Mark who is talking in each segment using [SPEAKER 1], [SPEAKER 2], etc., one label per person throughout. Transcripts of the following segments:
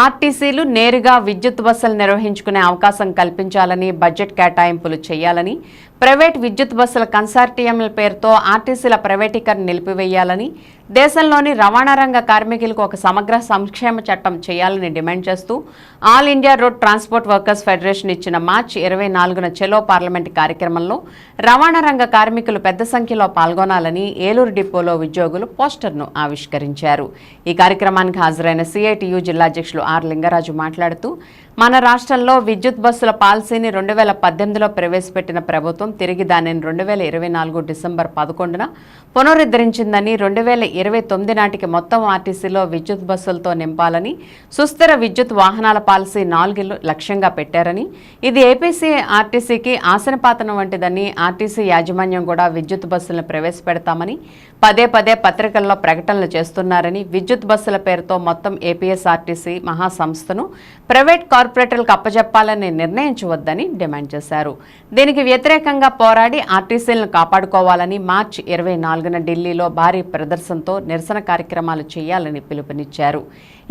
[SPEAKER 1] ఆర్టీసీలు నేరుగా విద్యుత్ బస్సులు నిర్వహించుకునే అవకాశం కల్పించాలని బడ్జెట్ కేటాయింపులు చేయాలని ప్రైవేట్ విద్యుత్ బస్సుల కన్సార్టియంల పేరుతో ఆర్టీసీల ప్రైవేటీకరణ నిలిపివేయాలని దేశంలోని రవాణా రంగ కార్మికులకు ఒక సమగ్ర సంక్షేమ చట్టం చేయాలని డిమాండ్ చేస్తూ all India road transport workers federation ఇచ్చిన మార్చి ఇరవై నాలుగున చెలో పార్లమెంట్ కార్యక్రమంలో రవాణా రంగ కార్మికులు పెద్ద సంఖ్యలో పాల్గొనాలని ఏలూరు డిపోలో ఉద్యోగులు పోస్టర్ను ఆవిష్కరించారు. ఈ కార్యక్రమానికి హాజరైన సిఐటియు జిల్లా అధ్యక్షులు ఆర్ లింగరాజు మాట్లాడుతూ మన రాష్ట్రంలో విద్యుత్ బస్సుల పాలసీని రెండు వేల పద్దెనిమిదిలో ప్రవేశపెట్టిన ప్రభుత్వం తిరిగి దానిని రెండు వేల ఇరవై నాలుగు డిసెంబర్ పదకొండున పునరుద్ధరించిందని రెండు వేల ఇరవై తొమ్మిది నాటికి మొత్తం ఆర్టీసీలో విద్యుత్ బస్సులతో నింపాలని సుస్థిర విద్యుత్ వాహనాల పాలసీ నాలుగు లక్ష్యంగా పెట్టారని ఇది ఏపీసీ ఆర్టీసీకి ఆసనపాతనం వంటిదని ఆర్టీసీ యాజమాన్యం కూడా విద్యుత్ బస్సులను ప్రవేశపెడతామని పదే పదే పత్రికల్లో ప్రకటనలు చేస్తున్నారని విద్యుత్ బస్సుల పేరుతో మొత్తం ఏపీఎస్ఆర్టీసీ మహాసంస్థను ప్రైవేట్ కార్పొరేటర్లకు అప్పజెప్పాలని నిర్ణయించవద్దని డిమాండ్ చేశారు. దీనికి వ్యతిరేకంగా పోరాడి ఆర్టీసీలను కాపాడుకోవాలని మార్చి ఇరవై నాలుగున ఢిల్లీలో భారీ ప్రదర్శనతో నిరసన కార్యక్రమాలు చేయాలని పిలుపునిచ్చారు.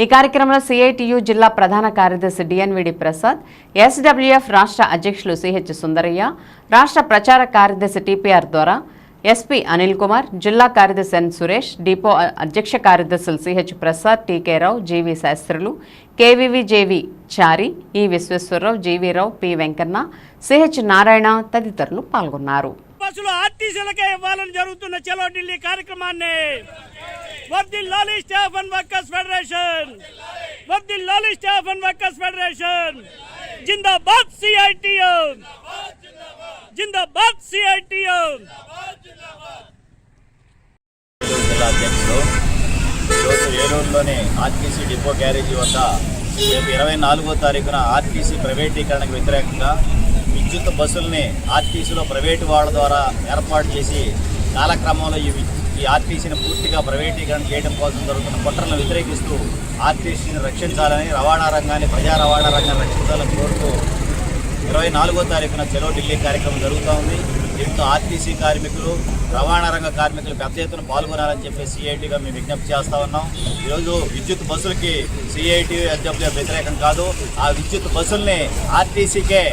[SPEAKER 1] ఈ కార్యక్రమంలో సిఐటియు జిల్లా ప్రధాన కార్యదర్శి డిఎన్విడి ప్రసాద్ ఎస్డబ్ల్యూఎఫ్ రాష్ట్ర అధ్యక్షులు సిహెచ్ సుందరయ్య రాష్ట్ర ప్రచార కార్యదర్శి టిపిఆర్ ద్వారా ఎస్పీ అనిల్ కుమార్ జిల్లా కార్యదర్శి ఎన్ సురేష్ డిపో అధ్యక్ష కార్యదర్శులు సిహెచ్ ప్రసాద్ టీకేరావు జీవి శాస్త్రులు కేవీవి జేవి చారి ఈ విశ్వేశ్వరరావు జీవీరావు పి వెంకన్న సిహెచ్ నారాయణ తదితరులు పాల్గొన్నారు.
[SPEAKER 2] బస్సులు ఆర్టీసీలకే ఇవ్వాలని జరుగుతున్న చలో ఢిల్లీ కార్యక్రమాన్ని వర్దిల్లాలి స్టాఫ్ అండ్ వర్కర్స్ ఫెడరేషన్ వర్దిల్లాలి స్టాఫ్ అండ్ వర్కర్స్ ఫెడరేషన్ జిందాబాద్ సిఐటియు జిందాబాద్ సిఐటియు
[SPEAKER 3] జిల్లా అధ్యక్షుడు ఈరోజు ఏలూరులోని ఆర్టీసీ డిపో గ్యారేజీ వద్ద రేపు ఇరవై నాలుగో తారీఖున ఆర్టీసీ ప్రైవేటీకరణకు వ్యతిరేకంగా విద్యుత్ బస్సుల్ని ఆర్టీసీలో ప్రైవేటు వాళ్ళ ద్వారా ఏర్పాటు చేసి కాలక్రమంలో ఈ ఈ ఆర్టీసీని పూర్తిగా ప్రైవేటీకరణ చేయడం కోసం జరుగుతున్న కుట్రలను వ్యతిరేకిస్తూ ఆర్టీసీని రక్షించాలని రవాణా రంగాన్ని ప్రజా రవాణా రంగాన్ని రక్షించాలని కోరుతూ ఇరవై నాలుగో తారీఖున చెలో ఢిల్లీ కార్యక్రమం జరుగుతూ ఉంది. దీంతో ఆర్టీసీ కార్మికులు రవాణా రంగ కార్మికులు పెద్ద ఎత్తున పాల్గొనాలని చెప్పి సిఐటిగా మేము విజ్ఞప్తి చేస్తా ఉన్నాం. ఈరోజు విద్యుత్ బస్సులకి సిఐటి ఎస్డబ్ల్యూ వ్యతిరేకం కాదు. ఆ విద్యుత్ బస్సుల్ని ఆర్టీసీకే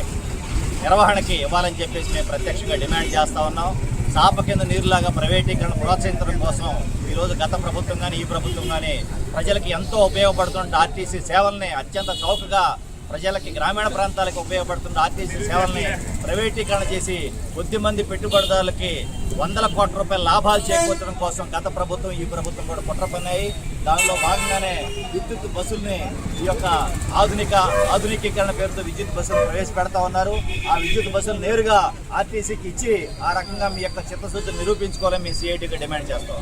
[SPEAKER 3] నిర్వహణకి ఇవ్వాలని చెప్పేసి మేము ప్రత్యక్షంగా డిమాండ్ చేస్తా ఉన్నాం. చాప కింద నీరులాగా ప్రైవేటీకరణ ప్రోత్సహించడం కోసం ఈరోజు గత ప్రభుత్వం కానీ ఈ ప్రభుత్వం కానీ ప్రజలకి ఎంతో ఉపయోగపడుతున్న ఆర్టీసీ సేవల్ని అత్యంత చౌకగా ప్రజలకి గ్రామీణ ప్రాంతాలకు ఉపయోగపడుతున్న ఆర్టీసీ సేవల్ని ప్రైవేటీకరణ చేసి కొద్ది మంది పెట్టుబడిదారులకి వందల కోట్ల రూపాయల లాభాలు చేకూర్చడం కోసం గత ప్రభుత్వం ఈ ప్రభుత్వం కూడా కుట్ర పన్నాయి. దానిలో భాగంగానే విద్యుత్ బస్సుల్ని ఈ యొక్క ఆధునిక ఆధునికీకరణ పేరుతో విద్యుత్ బస్సులు ప్రవేశపెడతా ఉన్నారు. ఆ విద్యుత్ బస్సులు నేరుగా ఆర్టీసీకి ఇచ్చి ఆ రకంగా మీ యొక్క చిత్తశుద్ధి నిరూపించుకోవాలని మీ సిఐటిగా డిమాండ్ చేస్తాం.